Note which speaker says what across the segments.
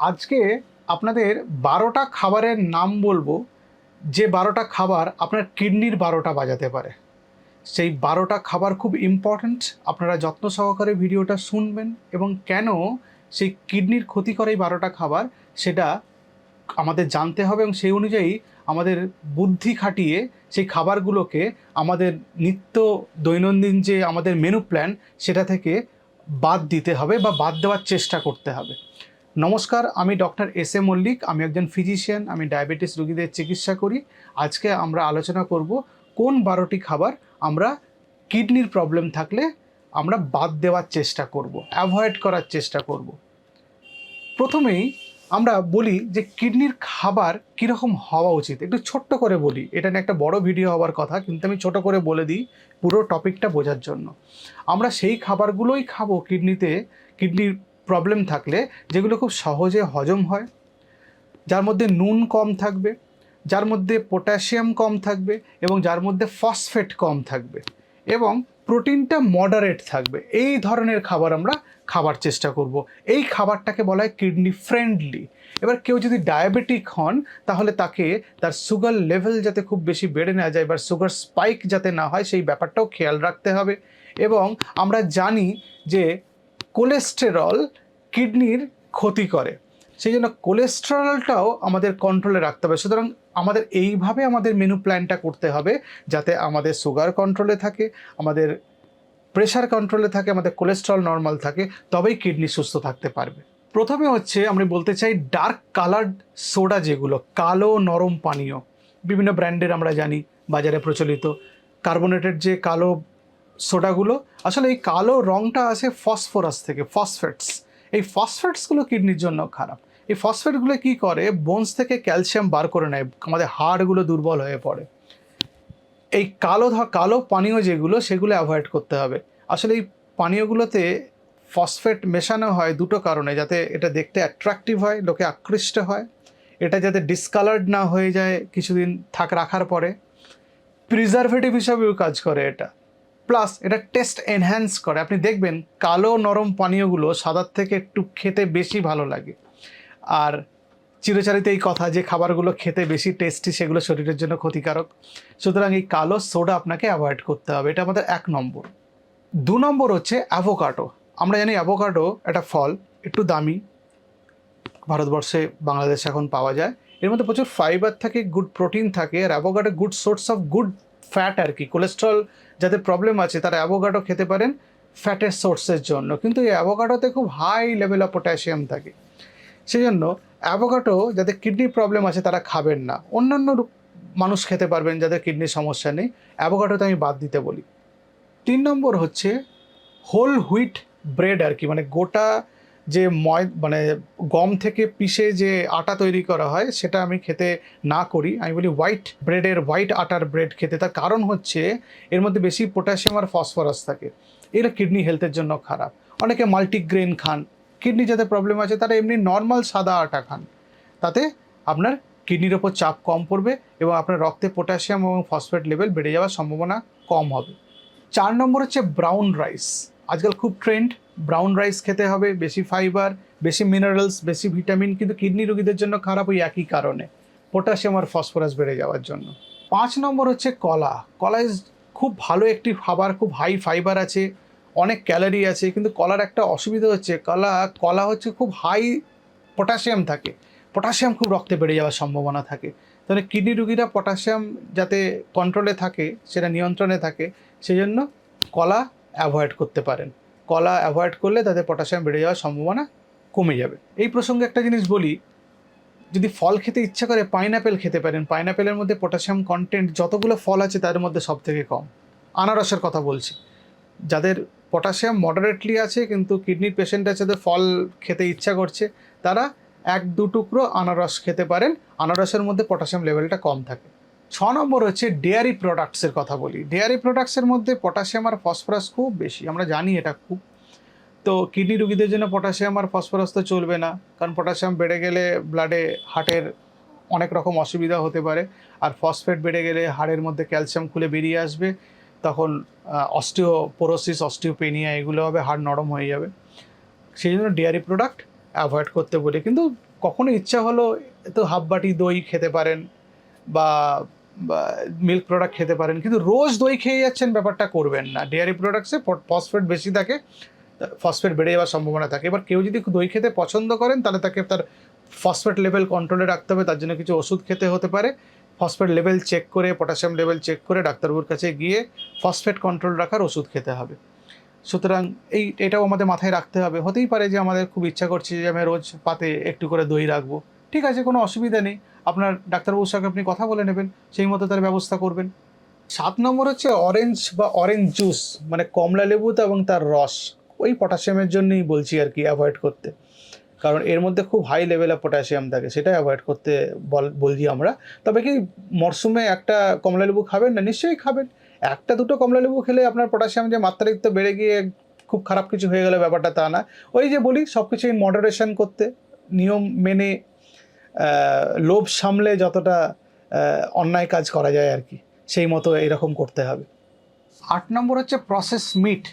Speaker 1: আজকে আপনাদের বারোটা খাবারের নাম বলব, যে বারোটা খাবার আপনার কিডনির বারোটা বাজাতে পারে। সেই বারোটা খাবার খুব ইম্পর্ট্যান্ট আপনারা যত্ন সহকারে ভিডিওটা শুনবেন এবং কেন সেই কিডনির ক্ষতি করে এই বারোটা খাবার, সেটা আমাদের জানতে হবে এবং সেই অনুযায়ী আমাদের বুদ্ধি খাটিয়ে সেই খাবারগুলোকে আমাদের নিত্য দৈনন্দিন যে আমাদের মেনু প্ল্যান সেটা থেকে বাদ দিতে হবে বা বাদ দেওয়ার চেষ্টা করতে হবে। নমস্কার, আমি ডক্টর এস এ মল্লিক, আমি একজন ফিজিশিয়ান, আমি ডায়াবেটিস রোগীদের চিকিৎসা করি। আজকে আমরা আলোচনা করব কোন বারোটি খাবার আমরা কিডনির প্রবলেম থাকলে আমরা বাদ দেওয়ার চেষ্টা করব, অ্যাভয়েড করার চেষ্টা করব। প্রথমেই আমরা বলি যে কিডনির খাবার কীরকম হওয়া উচিত। একটু ছোট্ট করে বলি, এটা নিয়ে একটা বড় ভিডিও হওয়ার কথা, কিন্তু আমি ছোট করে বলে দিই পুরো টপিকটা বোঝার জন্য। আমরা সেই খাবারগুলোই খাব কিডনিতে, কিডনির প্রবলেম থাকলে, যেগুলো খুব সহজে হজম হয়, যার মধ্যে নুন কম থাকবে, যার মধ্যে পটাশিয়াম কম থাকবে এবং যার মধ্যে ফসফেট কম থাকবে এবং প্রোটিনটা মডারেট থাকবে। এই ধরনের খাবার আমরা খাবার চেষ্টা করব। এই খাবারটাকে বলা হয় কিডনি ফ্রেন্ডলি এবার কেউ যদি ডায়াবেটিক হন, তাহলে তাকে তার সুগার লেভেল যাতে খুব বেশি বেড়ে না যায় বা সুগার স্পাইক যাতে না হয়, সেই ব্যাপারটাও খেয়াল রাখতে হবে। এবং আমরা জানি যে কোলেস্টেরল কিডনির ক্ষতি করে। সেই জন্য কোলেস্টেরলটাও আমাদের কন্ট্রোলে রাখতে হবে। সুতরাং আমাদের এইভাবে আমাদের মেনু প্ল্যানটা করতে হবে যাতে আমাদের সুগার কন্ট্রোলে থাকে, আমাদের প্রেশার কন্ট্রোলে থাকে, আমাদের কোলেস্ট্রল নর্মাল থাকে, তবেই কিডনি সুস্থ থাকতে পারবে। প্রথমে হচ্ছে আমি বলতে চাই ডার্ক কালার্ড সোডা যেগুলো, কালো নরম পানীয়। বিভিন্ন ব্র্যান্ডের আমরা জানি, বাজারে প্রচলিত। কার্বোনেটেড যে কালো সোডাগুলো। আসলে এই কালো রঙটা আসে ফসফরাস থেকে, ফসফেটস। এই ফসফেটসগুলো কিডনির জন্য খারাপ। এই ফসফেটগুলো কি করে? বোনস থেকে ক্যালসিয়াম বার করে নেয়। আমাদের হাড়গুলো দুর্বল হয়ে পড়ে। এই কালো কালো পানীয় যেগুলো, সেগুলো অ্যাভয়েড করতে হবে। আসলে এই পানীয়গুলোতে ফসফেট মেশানো হয় দুটো কারণে, যাতে এটা দেখতে অ্যাট্রাকটিভ হয়, লোকে আকৃষ্ট হয়। এটা যাতে ডিসকালার্ড না হয়ে যায় কিছুদিন থাক, রাখার পরে। প্রিজারভেটিভ হিসাবেও কাজ করে এটা। প্লাস এটা টেস্ট এনহ্যান্স করে। আপনি দেখবেন কালো নরম পানীয়গুলো সাদার থেকে একটু খেতে বেশি ভালো লাগে। আর চিরচারিত এই কথা যে খাবারগুলো খেতে বেশি টেস্টি সেগুলো শরীরের জন্য ক্ষতিকারক। সুতরাং এই কালো সোডা আপনাকে অ্যাভয়েড করতে হবে। এটা আমাদের এক নম্বর। দু নম্বর হচ্ছে অ্যাভোকাডো আমরা জানি অ্যাভোকাডো একটা ফল, একটু দামি। ভারতবর্ষে, বাংলাদেশে এখন পাওয়া যায়। এর মধ্যে প্রচুর ফাইবার থাকে গুড প্রোটিন থাকে, আর avocado good source of good fat আর কি। কোলেস্ট্রল যাদের প্রবলেম আছে, তারা অ্যাভোকাডো খেতে পারেন ফ্যাটের সোর্সের জন্য। কিন্তু এই অ্যাভোকাডোতে খুব হাই লেভেল অফ পটাশিয়াম থাকে। সেই জন্য অ্যাভোকাডো যাদের কিডনি প্রবলেম আছে, তারা খাবেন না। অন্যান্য মানুষ খেতে পারবেন যাদের কিডনির সমস্যা নেই। অ্যাভোকাডোতে আমি বাদ দিতে বলি। তিন নম্বর হচ্ছে হোল হুইট ব্রেড আর কি। মানে গোটা যে ময় মানে গম থেকে পিষে যে আটা তৈরি করা হয়, সেটা আমি খেতে না করি। আমি বলি হোয়াইট ব্রেডের হোয়াইট আটার ব্রেড খেতে। তার কারণ হচ্ছে, এর মধ্যে বেশি পটাশিয়াম আর ফসফরাস থাকে। এগুলো কিডনি হেলথের জন্য খারাপ। অনেকে মাল্টিগ্রেন খান। কিডনি যাদের প্রবলেম আছে, তারা এমনি নর্মাল সাদা আটা খান। তাতে আপনার কিডনির ওপর চাপ কম পড়বে এবং আপনার রক্তে পটাশিয়াম এবং ফসফেট লেভেল বেড়ে যাওয়ার সম্ভাবনা কম হবে। চার নম্বর হচ্ছে ব্রাউন রাইস আজকাল খুব ট্রেন্ড ব্রাউন রাইস খেতে হবে, বেশি ফাইবার বেশি মিনারেলস বেশি ভিটামিন কিন্তু কিডনি রোগীদের জন্য খারাপ ওই একই কারণে। পটাশিয়াম আর ফসফরাস বেড়ে যাওয়ার জন্য। পাঁচ নম্বর হচ্ছে কলা। কলা ইজ খুব ভালো একটি খাবার, খুব হাই ফাইবার আছে, অনেক ক্যালোরি আছে, কিন্তু কলার একটা অসুবিধা হচ্ছে, কলা কলা হচ্ছে খুব হাই পটাশিয়াম থাকে। পটাশিয়াম খুব রক্তে বেড়ে যাওয়ার সম্ভাবনা থাকে। তাহলে কিডনি রুগীরা পটাশিয়াম যাতে কন্ট্রোলে থাকে, সেটা নিয়ন্ত্রণে থাকে সেই জন্য কলা অ্যাভয়েড করতে পারেন। কলা অ্যাভয়েড করলে তাদের পটাশিয়াম বেড়ে যাওয়ার সম্ভাবনা কমে যাবে। এই প্রসঙ্গে একটা জিনিস বলি, যদি ফল খেতে ইচ্ছা করে পাইনাপেল খেতে পারেন পাইনাপেলের মধ্যে পটাশিয়াম কন্টেন্ট যতগুলো ফল আছে তার মধ্যে সব থেকে কম। আনারসের কথা বলছি। যাদের পটাশিয়াম মডারেটলি আছে কিন্তু কিডনির পেশেন্ট আছে যাদের ফল খেতে ইচ্ছা করছে, তারা এক দু টুকরো আনারস খেতে পারেন। আনারসের মধ্যে পটাশিয়াম লেভেলটা কম থাকে। ছ নম্বর হচ্ছে ডেয়ারি প্রোডাক্টসের কথা বলি। ডেয়ারি প্রোডাক্টসের মধ্যে পটাশিয়াম আর ফসফরাস খুব বেশি, আমরা জানি এটা খুব। তো কিডনি রুগীদের জন্য পটাশিয়াম আর ফসফরাস তো চলবে না, কারণ পটাশিয়াম বেড়ে গেলে ব্লাডে হার্টের অনেক রকম অসুবিধা হতে পারে। আর ফসফেট বেড়ে গেলে হাড়ের মধ্যে ক্যালসিয়াম খুলে বেরিয়ে আসবে, তখন অস্টিওপোরোসিস অস্টিওপেনিয়া এগুলো হবে হাড় নরম হয়ে যাবে। সেই জন্য ডেয়ারি প্রোডাক্ট অ্যাভয়েড করতে বলি। কিন্তু কখনো ইচ্ছা হলো তো হাফ বাটি দই খেতে পারেন বা মিল্ক প্রোডাক্ট খেতে পারেন, কিন্তু রোজ দই খেয়ে যাচ্ছেন ব্যাপারটা করবেন না। ডেয়ারি প্রোডাক্টসে ফসফেট বেশি থাকে ফসফেট বেড়ে যাওয়ার সম্ভাবনা থাকে। এবার কেউ যদি দই খেতে পছন্দ করেন, তাহলে তাকে তার ফসফেট লেভেল কন্ট্রোলে রাখতে হবে, তার জন্য কিছু ওষুধ খেতে হতে পারে। ফসফেট লেভেল চেক করে পটাশিয়াম লেভেল চেক করে ডাক্তারবাবুর কাছে গিয়ে ফসফেট কন্ট্রোল রাখার ওষুধ খেতে হবে। সুতরাং এই, এটাও আমাদের মাথায় রাখতে হবে। হতেই পারে যে আমাদের খুব ইচ্ছা করছে যে আমি রোজ পাতে একটু করে দই রাখব। ঠিক আছে, কোনো অসুবিধা নেই। আপনার ডাক্তারবাবুর সঙ্গে আপনি কথা বলে নেবেন, সেই মতো তার ব্যবস্থা করবেন। সাত নম্বর হচ্ছে অরেঞ্জ বা অরেঞ্জ জুস মানে কমলা লেবুতে এবং তার রস, ওই পটাশিয়ামের জন্যই বলছি আর কি অ্যাভয়েড করতে। কারণ এর মধ্যে খুব হাই লেভেল অফ পটাশিয়াম থাকে, সেটাই অ্যাভয়েড করতে বল, বলছি আমরা। তবে কি মরশুমে একটা কমলা লেবু খাবেন না? নিশ্চয়ই খাবেন। একটা দুটো কমলা লেবু খেলে আপনার পটাশিয়াম যে মাত্রাতিরিক্ত বেড়ে গিয়ে খুব খারাপ কিছু হয়ে গেলে ব্যাপারটা তা না। ওই যে বলি সব কিছু মডারেশন করতে। নিয়ম মেনে লোভ সামলে যতটা অন্যায় কাজ করা যায় আর কি, সেই মতো এরকম করতে হবে। আট নম্বর হচ্ছে প্রসেস মিট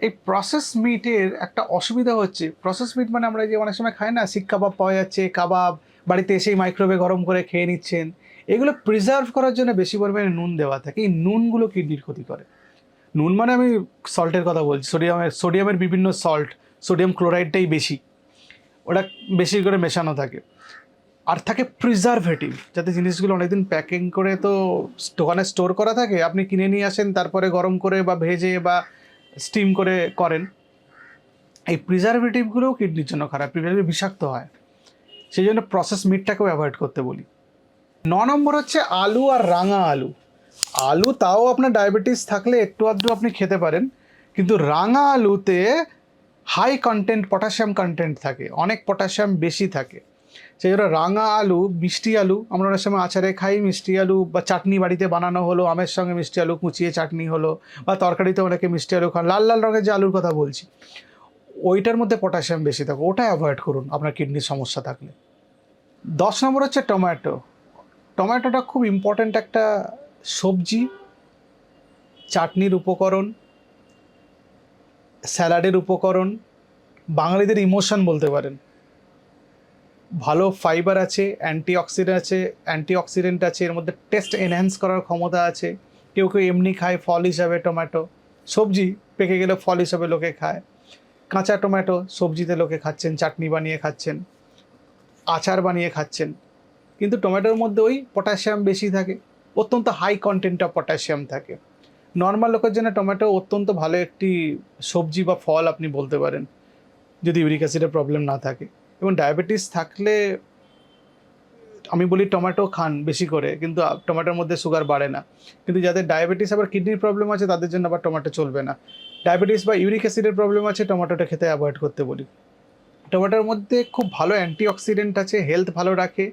Speaker 1: এই প্রসেস মিটের একটা অসুবিধা হচ্ছে। প্রসেস মিট মানে আমরা যে অনেক সময় খাই না, শিক কাবাব পাওয়া যাচ্ছে, কাবাব, বাড়িতে এসেই মাইক্রোওয়েভে গরম করে খেয়ে নিচ্ছেন। এগুলো প্রিজার্ভ করার জন্য বেশি পরিমাণে নুন দেওয়া থাকে। এই নুনগুলো কিডনির ক্ষতি করে। নুন মানে আমি সল্টের কথা বলছি। সোডিয়ামের সোডিয়ামের বিভিন্ন সল্ট সোডিয়াম ক্লোরাইডটাই বেশি। ওটা বেশি করে মেশানো থাকে। আর থাকে প্রিজারভেটিভ যাতে জিনিসগুলো অনেকদিন প্যাকিং করে তো দোকানে স্টোর করা থাকে, আপনি কিনে নিয়ে আসেন, তারপরে গরম করে বা ভেজে বা স্টিম করে করেন। এই প্রিজারভেটিভগুলোও কিডনির জন্য খারাপ প্রিজারভেটিভ বিষাক্ত হয়। সেই জন্য প্রসেস মিটটাকেও অ্যাভয়েড করতে বলি। ন নম্বর হচ্ছে আলু আর রাঙা আলু। আলু তাও আপনার ডায়াবেটিস থাকলে একটু আধটু আপনি খেতে পারেন, কিন্তু রাঙা আলুতে হাই কন্টেন্ট পটাশিয়াম কন্টেন্ট থাকে, অনেক পটাশিয়াম বেশি থাকে। সেই জন্য রাঙা আলু, মিষ্টি আলু, আমরা অনেক সময় আচারে খাই, মিষ্টি আলু বা চাটনি বাড়িতে বানানো হলো, আমের সঙ্গে মিষ্টি আলু, কুচিয়ে চাটনি হলো বা তরকারিতে অনেকে মিষ্টি আলু খান। লাল লাল রঙের যে আলুর কথা বলছি, ওইটার মধ্যে পটাশিয়াম বেশি থাকে, ওটা অ্যাভয়েড করুন আপনার কিডনির সমস্যা থাকলে। দশ নম্বর হচ্ছে টমেটো। টমেটোটা খুব ইম্পর্ট্যান্ট একটা সবজি, চাটনির উপকরণ, স্যালাডের উপকরণ, বাঙালিদের ইমোশন বলতে পারেন। ভালো ফাইবার আছে অ্যান্টিঅক্সিডেন্ট আছে অ্যান্টিঅক্সিডেন্ট আছে, এর মধ্যে টেস্ট এনহ্যান্স করার ক্ষমতা আছে। কেউ কেউ এমনি খায়, ফল হিসাবে টমেটো সবজি পেকে গেলে ফল হিসাবে লোকে খায়। কাঁচা টমেটো সবজিতে লোকে খাচ্ছেন, চাটনি বানিয়ে খাচ্ছেন, আচার বানিয়ে খাচ্ছেন। কিন্তু টমেটোর মধ্যে ওই পটাশিয়াম বেশি থাকে। অত্যন্ত হাই কন্টেন্ট অফ পটাশিয়াম থাকে। নর্মাল লোকের জন্য টমেটো অত্যন্ত ভালো একটি সবজি বা ফল আপনি বলতে পারেন, যদি ইউরিক অ্যাসিডের প্রবলেম না থাকে। এবং ডায়াবেটিস থাকলে আমি বলি টমেটো খান বেশি করে, কিন্তু টমেটোর মধ্যে সুগার বাড়ে না। কিন্তু যাদের ডায়াবেটিস আবার কিডনির প্রবলেম আছে, তাদের জন্য আবার টমেটো চলবে না। ডায়াবেটিস বা ইউরিক অ্যাসিডের প্রবলেম আছে টমেটোটা খেতে অ্যাভয়েড করতে বলি। টমেটোর মধ্যে খুব ভালো অ্যান্টিঅক্সিডেন্ট আছে হেলথ ভালো রাখে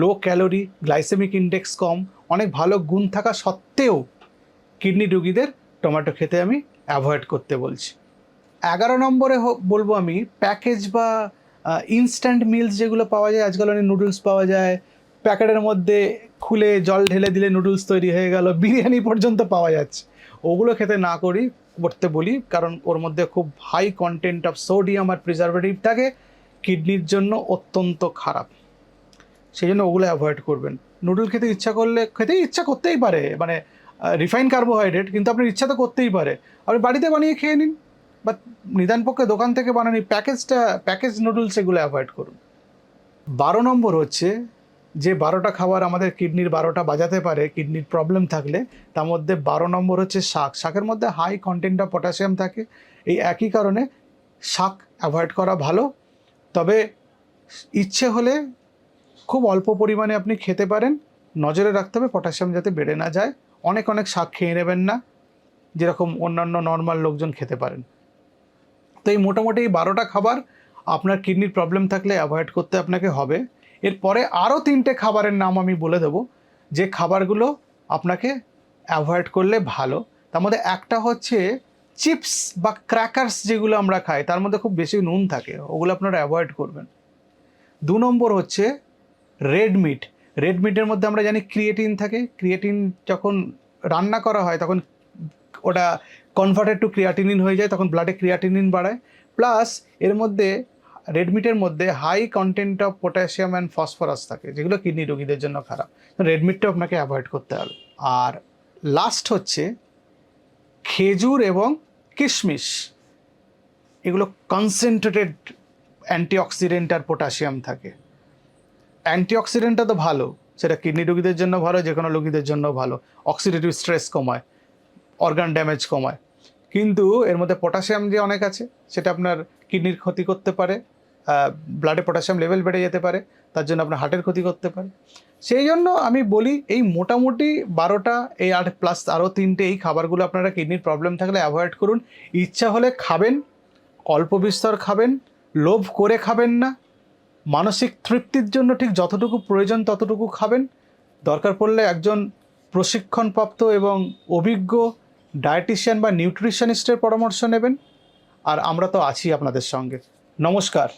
Speaker 1: লো ক্যালোরি গ্লাইসেমিক ইন্ডেক্স কম, অনেক ভালো গুণ থাকা সত্ত্বেও কিডনি রুগীদের টমেটো খেতে আমি অ্যাভয়েড করতে বলছি। এগারো নম্বরে বলব আমি প্যাকেজ বা ইনস্ট্যান্ট মিলস যেগুলো পাওয়া যায়, আজকাল অনেক নুডলস পাওয়া যায়। প্যাকেটের মধ্যে খুলে জল ঢেলে দিলে নুডলস তৈরি হয়ে গেল, বিরিয়ানি পর্যন্ত পাওয়া যাচ্ছে। ওগুলো খেতে না করি, করতে বলি, কারণ ওর মধ্যে খুব হাই কন্টেন্ট অফ সোডিয়াম আর প্রিজারভেটিভ থাকে। কিডনির জন্য অত্যন্ত খারাপ। সেই জন্য ওগুলো অ্যাভয়েড করবেন। নুডল খেতে ইচ্ছা করলে, খেতে ইচ্ছা করতেই পারে। মানে রিফাইন কার্বোহাইড্রেট কিন্তু আপনার ইচ্ছা তো করতেই পারে। আপনি বাড়িতে বানিয়ে খেয়ে নিন। বা নিদান পক্ষে দোকান থেকে বানানি প্যাকেজটা, প্যাকেজ নুডলস এগুলো অ্যাভয়েড করুন। বারো নম্বর হচ্ছে যে বারোটা খাবার আমাদের কিডনির বারোটা বাজাতে পারে, কিডনির প্রবলেম থাকলে, তার মধ্যে বারো নম্বর হচ্ছে শাক। শাকের মধ্যে হাই কন্টেন্ট অফ পটাশিয়াম থাকে। এই একই কারণে শাক অ্যাভয়েড করা ভালো। তবে ইচ্ছে হলে খুব অল্প পরিমাণে আপনি খেতে পারেন। নজরে রাখতে হবে পটাশিয়াম যাতে বেড়ে না যায়। অনেক অনেক শাক খেয়ে নেবেন না। যেরকম অন্যান্য নর্মাল লোকজন খেতে পারেন। তো এই মোটামুটি বারোটা খাবার আপনার কিডনির প্রবলেম থাকলে অ্যাভয়েড করতে আপনাকে হবে। এরপরে আরও তিনটে খাবারের নাম আমি বলে দেবো, যে খাবারগুলো আপনাকে অ্যাভয়েড করলে ভালো। তার মধ্যে একটা হচ্ছে চিপস বা ক্র্যাকার্স যেগুলো আমরা খাই, তার মধ্যে খুব বেশি নুন থাকে, ওগুলো আপনারা অ্যাভয়েড করবেন। দু নম্বর হচ্ছে রেড মিট রেড মিটের মধ্যে আমরা জানি ক্রিয়েটিন থাকে। ক্রিয়েটিন যখন রান্না করা হয়, তখন ওটা কনভার্টেড টু ক্রিয়াটিনিন হয়ে যায়, তখন ব্লাডে ক্রিয়াটিনিন বাড়ায়। প্লাস এর মধ্যে রেড মিটের মধ্যে high content of potassium and phosphorus থাকে, যেগুলো কিডনি রোগীদের জন্য খারাপ। রেড মিটটা আপনাকে অ্যাভয়েড করতে হবে। আর লাস্ট হচ্ছে, খেজুর এবং কিশমিশ। এগুলো কনসেন্ট্রেটেড অ্যান্টিঅক্সিডেন্ট আর পটাশিয়াম থাকে। অ্যান্টিঅক্সিডেন্টটা তো ভালো, সেটা কিডনি রোগীদের জন্য ভালো যে কোনো রোগীদের জন্য ভালো। অক্সিডেটিভ স্ট্রেস কমায়। অর্গান ড্যামেজ কমায়। কিন্তু এর মধ্যে পটাশিয়াম যে অনেক আছে, সেটা আপনার কিডনির ক্ষতি করতে পারে ব্লাডে পটাশিয়াম লেভেল বেড়ে যেতে পারে, তার জন্য আপনার হার্টের ক্ষতি করতে পারে। সেই জন্য আমি বলি, এই মোটামুটি বারোটা, এই আট প্লাস আরও তিনটে এই খাবারগুলো আপনারা কিডনির প্রবলেম থাকলে অ্যাভয়েড করুন। ইচ্ছা হলে খাবেন, অল্প বিস্তর খাবেন, লোভ করে খাবেন না। মানসিক তৃপ্তির জন্য ঠিক যতটুকু প্রয়োজন ততটুকু খাবেন। দরকার পড়লে একজন প্রশিক্ষণপ্রাপ্ত এবং অভিজ্ঞ ডায়েটিশিয়ান বা নিউট্রিশনিস্টের পরামর্শ নেবেন। আর আমরা তো আছি আপনাদের সঙ্গে। নমস্কার।